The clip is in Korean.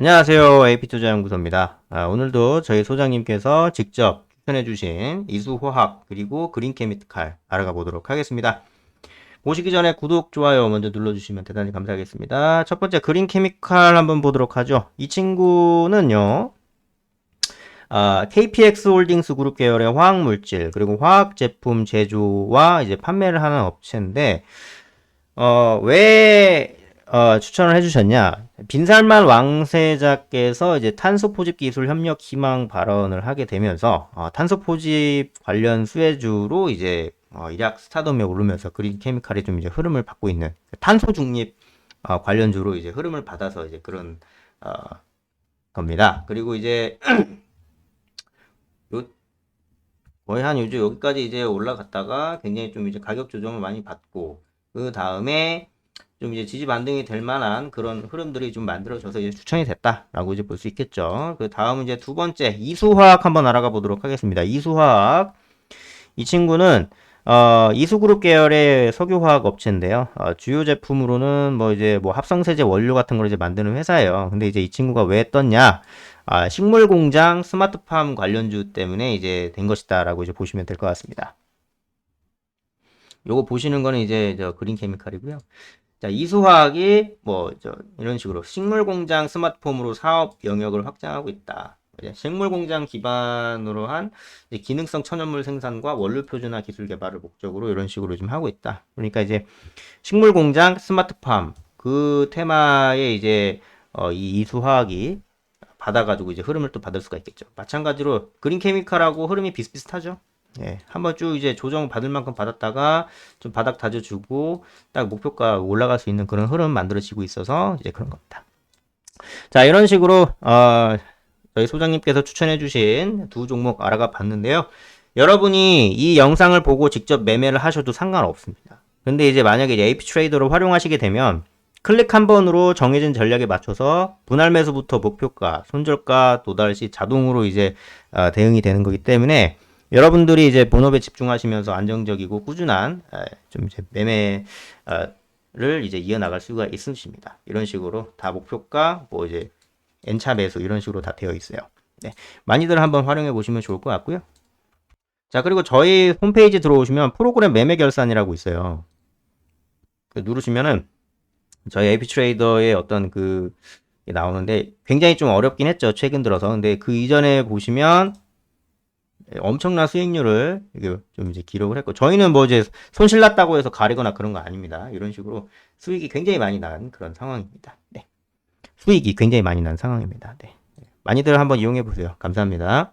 안녕하세요. AP투자연구소입니다. 아, 오늘도 저희 소장님께서 직접 추천해주신 이수화학 그리고 그린케미칼 알아가 보도록 하겠습니다. 보시기 전에 구독, 좋아요 먼저 눌러주시면 대단히 감사하겠습니다. 첫 번째 그린케미칼 한번 보도록 하죠. 이 친구는요. 아, KPX 홀딩스 그룹 계열의 화학물질 그리고 화학 제품 제조와 이제 판매를 하는 업체인데 어, 왜 어, 추천을 해주셨냐? 빈살만 왕세자께서 이제 탄소 포집 기술 협력 희망 발언을 하게 되면서 어, 탄소 포집 관련 수혜주로 이제 어, 일약 스타덤에 오르면서 그린 케미칼이 좀 이제 흐름을 받고 있는 탄소 중립 어, 관련주로 이제 흐름을 받아서 이제 그런 어, 겁니다. 그리고 이제 요 거의 한 요즘 여기까지 이제 올라갔다가 굉장히 좀 이제 가격 조정을 많이 받고 그 다음에 좀 이제 지지 반등이 될 만한 그런 흐름들이 좀 만들어져서 이제 추천이 됐다라고 이제 볼 수 있겠죠. 그 다음 이제 두 번째 이수화학 한번 알아가 보도록 하겠습니다. 이수화학 이 친구는 어, 이수그룹 계열의 석유화학 업체인데요. 어, 주요 제품으로는 뭐 이제 뭐 합성세제 원료 같은 걸 이제 만드는 회사예요. 근데 이제 이 친구가 왜 떴냐? 아, 식물 공장 스마트팜 관련주 때문에 이제 된 것이다라고 이제 보시면 될 것 같습니다. 요거 보시는 거는 이제 저 그린 케미칼이고요. 자, 이수화학이 뭐저 이런 식으로 식물 공장 스마트폼으로 사업 영역을 확장하고 있다. 식물 공장 기반으로 한 기능성 천연물 생산과 원료 표준화 기술 개발을 목적으로 이런 식으로 좀 하고 있다. 그러니까 이제 식물 공장 스마트팜 그 테마에 이제 어, 이 이수화학이 받아가지고 이제 흐름을 또 받을 수가 있겠죠. 마찬가지로 그린 케미칼하고 흐름이 비슷비슷하죠. 예, 한번 쭉 이제 조정 받을 만큼 받았다가 좀 바닥 다져주고 딱 목표가 올라갈 수 있는 그런 흐름 만들어지고 있어서 이제 그런 겁니다. 자, 이런 식으로 어, 저희 소장님께서 추천해주신 두 종목 알아가 봤는데요. 여러분이 이 영상을 보고 직접 매매를 하셔도 상관없습니다. 근데 이제 만약에 AP 트레이더를 활용하시게 되면 클릭 한 번으로 정해진 전략에 맞춰서 분할 매수부터 목표가, 손절가 도달 시 자동으로 이제 어, 대응이 되는 거기 때문에 여러분들이 이제 본업에 집중하시면서 안정적이고 꾸준한 에, 좀 이제 매매를 이제 이어나갈 수가 있으십니다. 이런 식으로 다 목표가 뭐 이제 N차 매수 이런 식으로 다 되어 있어요. 네. 많이들 한번 활용해 보시면 좋을 것 같고요. 자, 그리고 저희 홈페이지 들어오시면 프로그램 매매 결산이라고 있어요. 그 누르시면은 저희 AP 트레이더의 어떤 그 나오는데 굉장히 좀 어렵긴 했죠. 최근 들어서. 근데 그 이전에 보시면 엄청난 수익률을 좀 이제 기록을 했고 저희는 뭐 이제 손실 났다고 해서 가리거나 그런 거 아닙니다. 이런 식으로 수익이 굉장히 많이 난 그런 상황입니다. 네. 수익이 굉장히 많이 난 상황입니다. 네. 많이들 한번 이용해 보세요. 감사합니다.